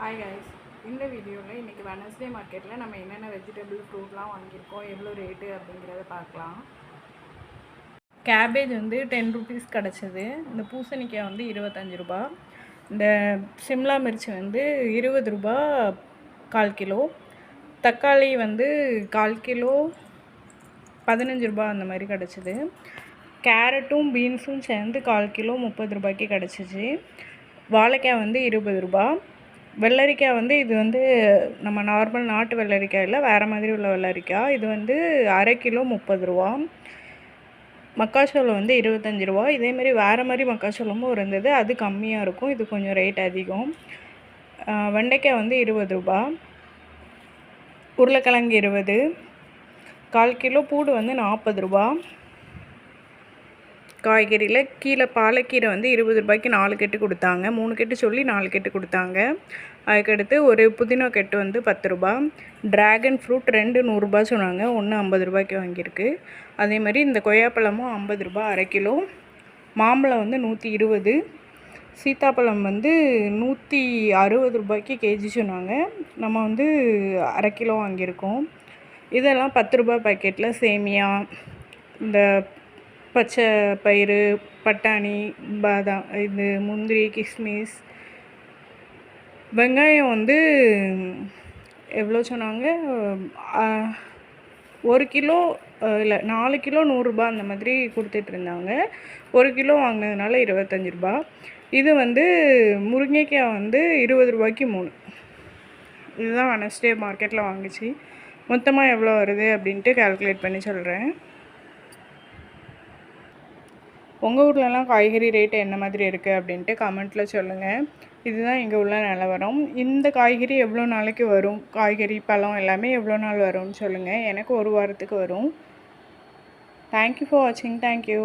Hi guys இந்த வீடியோவில் இன்றைக்கி வெனஸ்டே மார்க்கெட்டில் நம்ம என்னென்ன வெஜிடபிள் ஃப்ரூட்லாம் வாங்கியிருக்கோம் எவ்வளோ ரேட்டு அப்படிங்கிறத பார்க்கலாம். கேபேஜ் வந்து டென் ருபீஸ் கிடச்சிது. இந்த பூசணிக்காய் வந்து இருபத்தஞ்சி ரூபா. இந்த சிம்லா மிர்ச்சி வந்து இருபது ரூபா கால் கிலோ. தக்காளி வந்து கால் கிலோ பதினஞ்சு ரூபா அந்த மாதிரி கிடச்சிது. கேரட்டும் பீன்ஸும் சேர்ந்து கால் கிலோ முப்பது ரூபாய்க்கு கிடச்சிச்சு. வாழைக்காய் வந்து இருபது ரூபா. வெள்ளரிக்காய் வந்து இது வந்து நம்ம நார்மல் நாட்டு வெள்ளரிக்காய் இல்லை வேறு மாதிரி உள்ள வெள்ளரிக்காய். இது வந்து அரை கிலோ முப்பது ரூபா. மக்காச்சோளம் வந்து இருபத்தஞ்சி ரூபா. இதேமாரி வேறு மாதிரி மக்காச்சோளமும் இருந்தது. அது கம்மியாக இருக்கும். இது கொஞ்சம் ரேட் அதிகம். வெண்டைக்காய் வந்து இருபது ரூபா. உருளைக்கிழங்கு இருபது. கால் கிலோ பூடு வந்து நாற்பது ரூபா. காய்கறியில் கீழே பாலக்கீரை வந்து இருபது ரூபாய்க்கு நாலு கெட்டு கொடுத்தாங்க. மூணு கெட்டு சொல்லி நாலு கெட்டு கொடுத்தாங்க. அதுக்கடுத்து ஒரு புதினா கெட்டு வந்து பத்து ரூபா. ட்ராகன் ஃப்ரூட் ரெண்டு நூறுரூபா சொன்னாங்க. ஒன்று ஐம்பது ரூபாய்க்கு வாங்கியிருக்கு. அதே மாதிரி இந்த கொய்யாப்பழமும் ஐம்பது ரூபா அரை கிலோ. மாம்பழம் வந்து நூற்றி இருபது. சீத்தாப்பழம் வந்து நூற்றி அறுபது ரூபாய்க்கு கேஜி சொன்னாங்க. நம்ம வந்து அரை கிலோ வாங்கியிருக்கோம். இதெல்லாம் பத்து ரூபாய் பாக்கெட்டில் சேமியா இந்த பச்சை பயிறு பட்டாணி பாதாம் இது முந்திரி கிஸ்மிஸ். வெங்காயம் வந்து எவ்வளோ சொன்னாங்க? ஒரு கிலோ இல்லை நாலு கிலோ நூறுரூபா அந்த மாதிரி கொடுத்துட்ருந்தாங்க ஒரு கிலோ வாங்கினதுனால இருபத்தஞ்சி ரூபா. இது வந்து முருங்கைக்காய் வந்து இருபது ரூபாய்க்கு மூணு. இதுதான் வெனஸ்டே மார்க்கெட்டில் வாங்குச்சு. மொத்தமாக எவ்வளோ வருது அப்படின்ட்டு கால்குலேட் பண்ணி சொல்கிறேன் உங்கள் ஊர்லலாம் காய்கறி ரேட்டு என்ன மாதிரி இருக்குது அப்படின்ட்டு கமெண்ட்டில் சொல்லுங்கள் இதுதான் இங்கே உள்ள நிலவரம். இந்த காய்கறி எவ்வளோ நாளைக்கு வரும்? காய்கறி பழம் எல்லாமே எவ்வளோ நாள் வரும்னு சொல்லுங்கள் எனக்கு ஒரு வாரத்துக்கு வரும். தேங்க்யூ ஃபார் வாட்சிங் தேங்க்யூ